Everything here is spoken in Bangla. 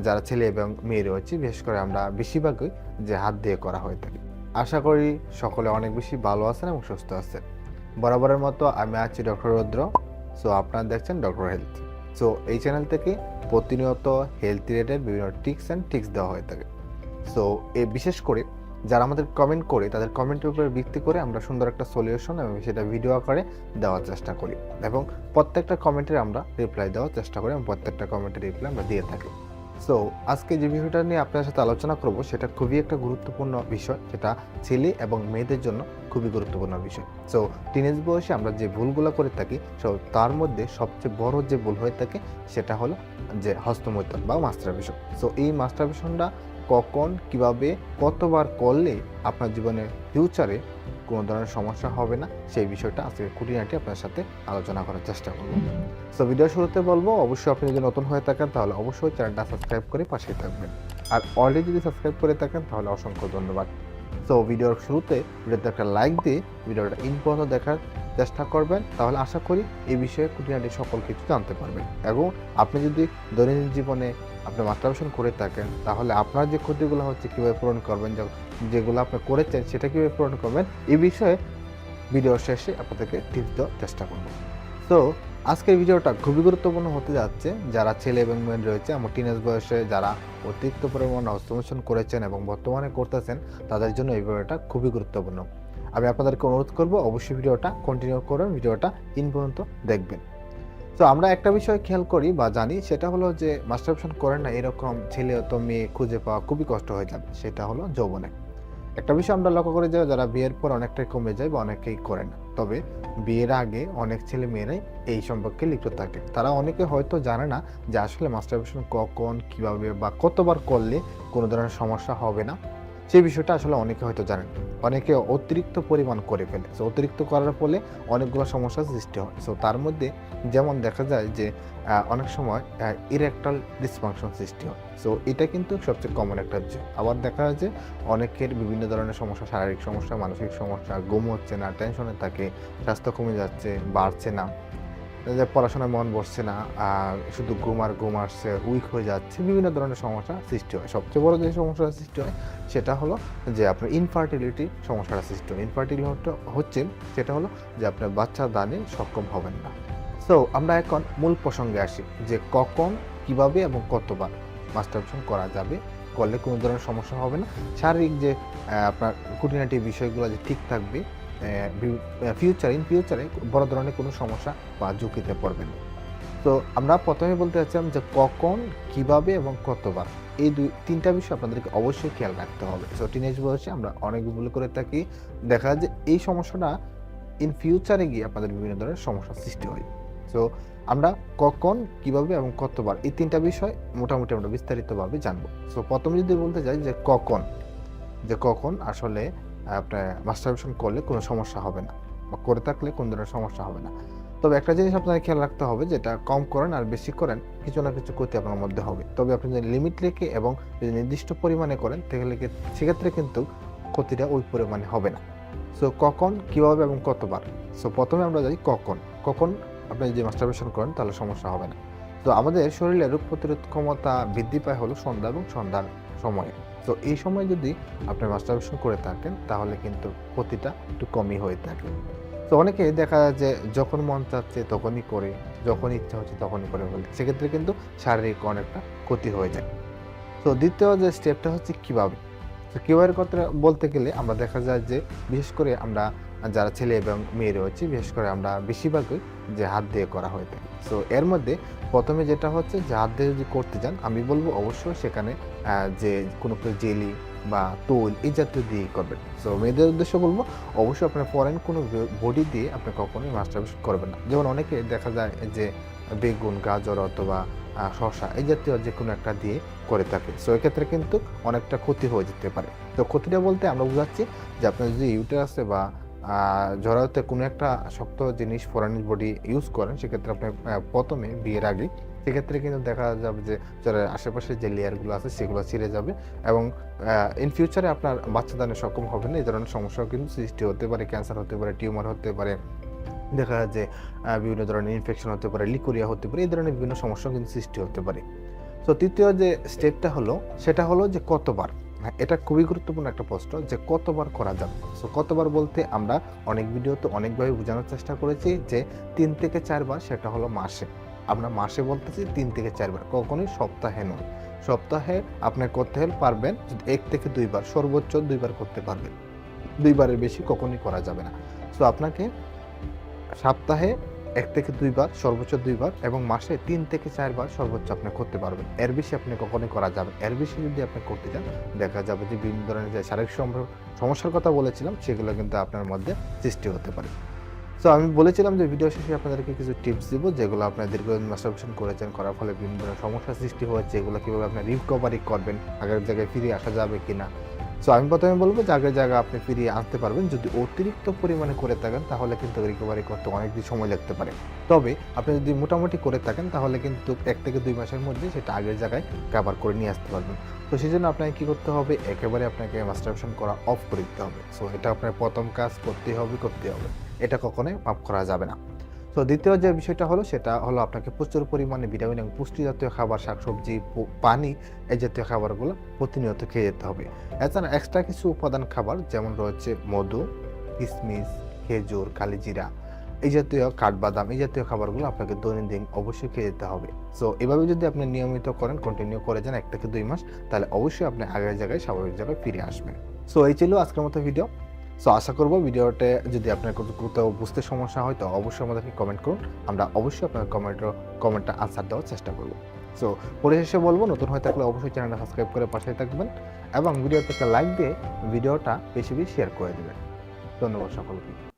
যারা ছেলে এবং মেয়ে রয়েছে, বিশেষ করে আমরা বেশিরভাগই যে হাত দিয়ে করা হয়ে থাকে। আশা করি সকলে অনেক বেশি ভালো আছেন এবং সুস্থ আছেন। বরাবরের মতো আমি আছি ডক্টর রুদ্র। সো, আপনারা দেখছেন ডক্টর হেলথ। সো, এই চ্যানেল থেকে প্রতিনিয়ত হেলথ রিলেটেড বিভিন্ন টিক্স অ্যান্ড টিক্স দেওয়া হয়ে থাকে। সো, এ বিশেষ করে যারা আমাদের কমেন্ট করে, তাদের কমেন্টের উপরে ভিত্তি করে আমরা সুন্দর একটা সলিউশন এবং সেটা ভিডিও আকারে দেওয়ার চেষ্টা করি। এবং প্রত্যেকটা কমেন্টের আমরা রিপ্লাই দেওয়ার চেষ্টা করি এবং প্রত্যেকটা কমেন্টের রিপ্লাই আমরা দিয়ে থাকি। সো আজকে যে বিষয়টা নিয়ে আপনার সাথে আলোচনা করব, সেটা খুবই একটা গুরুত্বপূর্ণ বিষয়। যেটা ছেলে এবং মেয়েদের জন্য খুবই গুরুত্বপূর্ণ বিষয়। সো টিনেজ বয়সে আমরা যে ভুলগুলো করে থাকি সো তার মধ্যে সবচেয়ে বড় যে ভুল হয়ে থাকে, সেটা হলো যে হস্তমৈথুন বা মাস্টারবেশন। সো এই মাস্টারবেশনটা কখন, কীভাবে, কতবার করলে আপনার জীবনের ফিউচারে কোনো ধরনের সমস্যা হবে না। সেই বিষয়টা আজকে খুঁটিনাটি আপনার সাথে আলোচনা করার চেষ্টা করব। সো ভিডিও শুরুতে বলব, অবশ্যই আপনি যদি নতুন হয়ে থাকেন, তাহলে অবশ্যই চ্যানেলটা সাবস্ক্রাইব করে পাশেই থাকবেন। আর অলরেডি যদি সাবস্ক্রাইব করে থাকেন, তাহলে অসংখ্য ধন্যবাদ। সো ভিডিওর শুরুতে ভিডিওতে একটা লাইক দিয়ে ভিডিওটা ইন দেখার চেষ্টা করবেন। তাহলে আশা করি এই বিষয়ে খুঁটিনাটি সকল কিছু জানতে পারবেন। এবং আপনি যদি দৈনন্দিন জীবনে আপনি মাস্টারবেশন করে থাকেন, তাহলে আপনার যে ক্ষতিগুলো হচ্ছে কীভাবে পূরণ করবেন যেগুলো আপনি করেছেন সেটা কীভাবে পূরণ করবেন, এই বিষয়ে ভিডিওর শেষে আপনাদেরকে টিপস দেওয়ার চেষ্টা করব। তো আজকের ভিডিওটা খুবই গুরুত্বপূর্ণ হতে যাচ্ছে। যারা ছেলে এবং মেয়ে রয়েছে আমার টিনেজ বয়সে যারা অতিরিক্ত পরিমাণ হস্তমোচন করেছেন এবং বর্তমানে করতেছেন, তাদের জন্য এই ভিডিওটা খুবই গুরুত্বপূর্ণ। আমি আপনাদেরকে অনুরোধ করব অবশ্যই ভিডিওটা কন্টিনিউ করুন, ভিডিওটা ইন পর্যন্ত দেখবেন। তো আমরা একটা বিষয় খেয়াল করি বা জানি, সেটা হলো যে মাস্টারবেশন করেন না এরকম ছেলে তো মেয়ে খুঁজে পাওয়া খুবই কষ্ট হয়ে যাবে, সেটা হলো যৌবনে। একটা বিষয় আমরা লক্ষ্য করে যে যারা বিয়ের পর অনেকটাই কমে যায় বা অনেকেই করে না। তবে বিয়ের আগে অনেক ছেলে মেয়েরাই এই সম্পর্কে লিপ্ত থাকে। তারা অনেকে হয়তো জানে না যে আসলে মাস্টারবেশন কখন, কীভাবে বা কতবার করলে কোনো ধরনের সমস্যা হবে না। সেই বিষয়টা আসলে অনেকে হয়তো জানেন, অনেকে অতিরিক্ত পরিমাণ করে ফেলে। সো অতিরিক্ত করার ফলে অনেকগুলো সমস্যার সৃষ্টি হয়। সো তার মধ্যে যেমন দেখা যায় যে অনেক সময় ইরেকটাল ডিসফাংশন সৃষ্টি হয়। সো এটা কিন্তু সবচেয়ে কমন একটা বিষয়। আবার দেখা যায় যে, অনেকের বিভিন্ন ধরনের সমস্যা, শারীরিক সমস্যা, মানসিক সমস্যা, ঘুম হচ্ছে না টেনশনে থাকে, স্বাস্থ্য কমে যাচ্ছে, বাড়ছে না। যে পড়াশোনায় মন বসছে না আর শুধু ঘুম আর ঘুম আসছে উইক হয়ে যাচ্ছে, বিভিন্ন ধরনের সমস্যা সৃষ্টি হয়। সবচেয়ে বড় যে সমস্যাটা সৃষ্টি হয়, সেটা হলো যে আপনার ইনফার্টিলিটি সমস্যাটা সৃষ্টি হয়। ইনফার্টিলিটি হচ্ছে সেটা হলো যে আপনার বাচ্চা দানে সক্ষম হবেন না। সো আমরা এখন মূল প্রসঙ্গে আসি, যে কখন, কীভাবে এবং কতবার মাস্টারবেশন করা যাবে, করলে কোনো ধরনের সমস্যা হবে না। শারীরিক যে আপনার খুঁটিনাটি বিষয়গুলো যে ঠিক থাকবে ফিউচার ইন ফিউচারে বড় ধরনের কোনো সমস্যা বা ঝুঁকিতে পড়বে না। তো আমরা প্রথমে বলতে চাচ্ছিলাম যে কখন, কীভাবে এবং কতবার? এই দুই, তিনটা বিষয় আপনাদেরকে অবশ্যই খেয়াল রাখতে হবে। সো টিনেজ বয়সে আমরা অনেক ভুল করে থাকি। দেখা যায় যে এই সমস্যাটা ইন ফিউচারে গিয়ে আপনাদের বিভিন্ন ধরনের সমস্যার সৃষ্টি হয়। সো আমরা কখন, কীভাবে এবং কতবার? এই তিনটা বিষয় মোটামুটি আমরা বিস্তারিতভাবে জানব। সো প্রথমে যদি বলতে চাই যে কখন যে কখন আসলে আপনার মাস্টারবেশন করলে কোনো সমস্যা হবে না বা করে থাকলে কোনো ধরনের সমস্যা হবে না। তবে একটা জিনিস আপনাদের খেয়াল রাখতে হবে যেটা কম করেন আর বেশি করেন, কিছু না কিছু ক্ষতি আপনার মধ্যে হবে। তবে আপনি যদি লিমিট রেখে এবং যদি নির্দিষ্ট পরিমাণে করেন, তাহলে সেক্ষেত্রে কিন্তু ক্ষতিটা ওই পরিমাণে হবে না। সো কখন, কীভাবে এবং কতবার? সো প্রথমে আমরা যাই কখন। কখন আপনি যদি মাস্টারবেশন করেন, তাহলে সমস্যা হবে না। তো আমাদের শরীরে রোগ প্রতিরোধ ক্ষমতা বৃদ্ধি পায় হলো সন্ধ্যা এবং সন্ধ্যার সময়ে। তো এই সময় যদি আপনি মাস্টারবেশন করে থাকেন, তাহলে কিন্তু ক্ষতিটা একটু কমই হয়ে থাকে। তো অনেকে দেখা যায় যে যখন মন চাচ্ছে তখনই করে, যখন ইচ্ছা হচ্ছে তখনই করে ফেলে। সেক্ষেত্রে কিন্তু শারীরিক অনেকটা ক্ষতি হয়ে যায়। তো দ্বিতীয় যে স্টেপটা হচ্ছে কীভাবে? তো কীভাবে করতে, বলতে গেলে আমরা দেখা যায় যে বিশেষ করে আমরা যারা ছেলে এবং মেয়ে রয়েছে, বিশেষ করে আমরা বেশিরভাগই যে হাত দিয়ে করা হয়ে থাকে। সো এর মধ্যে প্রথমে যেটা হচ্ছে যে হাত দিয়ে যদি করতে যান, আমি বলব অবশ্যই সেখানে যে কোনো জেলি বা তৈল এই জাতীয় দিয়ে করবেন। সো মেয়েদের উদ্দেশ্য বলব অবশ্যই আপনার ফরেন কোনো বডি দিয়ে আপনি কখনোই মাস্টারবেশন করবেন না। যেমন অনেকে দেখা যায় যে বেগুন, গাজর অথবা শসা এই জাতীয় যে কোনো একটা দিয়ে করে থাকে সো এক্ষেত্রে কিন্তু অনেকটা ক্ষতি হয়ে যেতে পারে। তো ক্ষতিটা বলতে আমরা বোঝাচ্ছি যে আপনার যদি ইউটারাসে বা জরাতে কোনো একটা শক্ত জিনিস ফরেন বডি ইউজ করেন, সেক্ষেত্রে আপনি প্রথমে বিয়ের আগে, সেক্ষেত্রে কিন্তু দেখা যাবে যে যারা আশেপাশে যে লেয়ারগুলো আছে সেগুলো ছিঁড়ে যাবে এবং ইন ফিউচারে আপনার বাচ্চাদানে সক্ষম হবে না, এই ধরনের সমস্যাও কিন্তু সৃষ্টি হতে পারে ক্যান্সার হতে পারে টিউমার হতে পারে, দেখা যায় যে বিভিন্ন ধরনের ইনফেকশন হতে পারে, লিকুরিয়া হতে পারে, এই ধরনের বিভিন্ন সমস্যাও কিন্তু সৃষ্টি হতে পারে। তো তৃতীয় যে স্টেপটা হলো, সেটা হলো যে কতবার? এটা খুবই গুরুত্বপূর্ণ একটা প্রশ্ন যে কতবার করা যাবে? সো কতবার বলতে আমরা অনেক ভিডিওতে অনেকভাবে বোঝানোর চেষ্টা করেছি যে তিন থেকে চারবার সেটা হলো মাসে। আমরা মাসে বলতেছি তিন থেকে চারবার, কখনোই সপ্তাহে নয়। সপ্তাহে আপনি করতে হলে পারবেন এক থেকে দুইবার, সর্বোচ্চ দুইবার করতে পারবেন। দুইবারের বেশি কখনোই করা যাবে না। সো আপনাকে সপ্তাহে এক থেকে দুইবার সর্বোচ্চ দুইবার এবং মাসে তিন থেকে চারবার সর্বোচ্চ আপনি করতে পারবেন। এর বেশি আপনি কখনোই করা যাবে এর বেশি যদি আপনি করতে চান, দেখা যাবে যে বিভিন্ন ধরনের যে শারীরিক সম্ভব- সমস্যার কথা বলেছিলাম, সেগুলো কিন্তু আপনার মধ্যে সৃষ্টি হতে পারে। সো আমি বলেছিলাম যে ভিডিও শেষে আপনাদেরকে কিছু টিপস দিব, যেগুলো আপনার দীর্ঘদিন মাস্টারবেশন করেছেন, করার ফলে বিভিন্ন ধরনের সমস্যা সৃষ্টি হয়েছে, এগুলো কীভাবে আপনি রিকভারি করবেন, আগের জায়গায় ফিরে আসা যাবে কিনা সো আমি প্রথমে বলব যে আগের জায়গা আপনি ফিরিয়ে আনতে পারবেন। যদি অতিরিক্ত পরিমাণে করে থাকেন, তাহলে কিন্তু রিকভারি করতে অনেক দিন সময় লাগতে পারে। তবে আপনি যদি মোটামুটি করে থাকেন, তাহলে কিন্তু এক থেকে দুই মাসের মধ্যে সেটা আগের জায়গায় কাভার করে নিয়ে আসতে পারবেন। তো সেই জন্য আপনাকে কী করতে হবে? একেবারে আপনাকে মাস্টারবেশন করা অফ করে দিতে হবে। সো এটা আপনার প্রথম কাজ করতে হবে করতে হবে। এটা কখনোই মাফ করা যাবে না। তো দ্বিতীয় যে বিষয়টা হলো, সেটা হলো আপনাকে প্রচুর পরিমাণে ভিটামিন এবং পুষ্টি জাতীয় খাবার, শাকসবজি পানি এই জাতীয় খাবারগুলো প্রতিনিয়ত খেয়ে যেতে হবে। এছাড়া এক্সট্রা কিছু উপাদান খাবার যেমন রয়েছে মধু কিশমিশ খেজুর, কালিজিরা, এই জাতীয় কাঠবাদাম, এই জাতীয় খাবারগুলো আপনাকে দৈনন্দিন অবশ্যই খেয়ে যেতে হবে। সো এভাবে যদি আপনি নিয়মিত করেন কন্টিনিউ করে যান এক থেকে দুই মাস, তাহলে অবশ্যই আপনি আগের জায়গায় স্বাভাবিক জায়গায় ফিরে আসবেন। সো এই ছিল আজকের মতো ভিডিও সো আশা করব ভিডিওতে যদি আপনার কোথাও বুঝতে সমস্যা হয়, তো অবশ্যই আমাদেরকে কমেন্ট করুন। আমরা অবশ্যই আপনার কমেন্টের কমেন্টটা আনসার দেওয়ার চেষ্টা করব। সো পরিশেষে বলব, নতুন হয়ে থাকলে অবশ্যই চ্যানেলটা সাবস্ক্রাইব করে পাশে থাকবেন এবং ভিডিওতে একটা লাইক দিয়ে ভিডিওটা বেশি বেশি শেয়ার করে দেবেন। ধন্যবাদ সকলকে।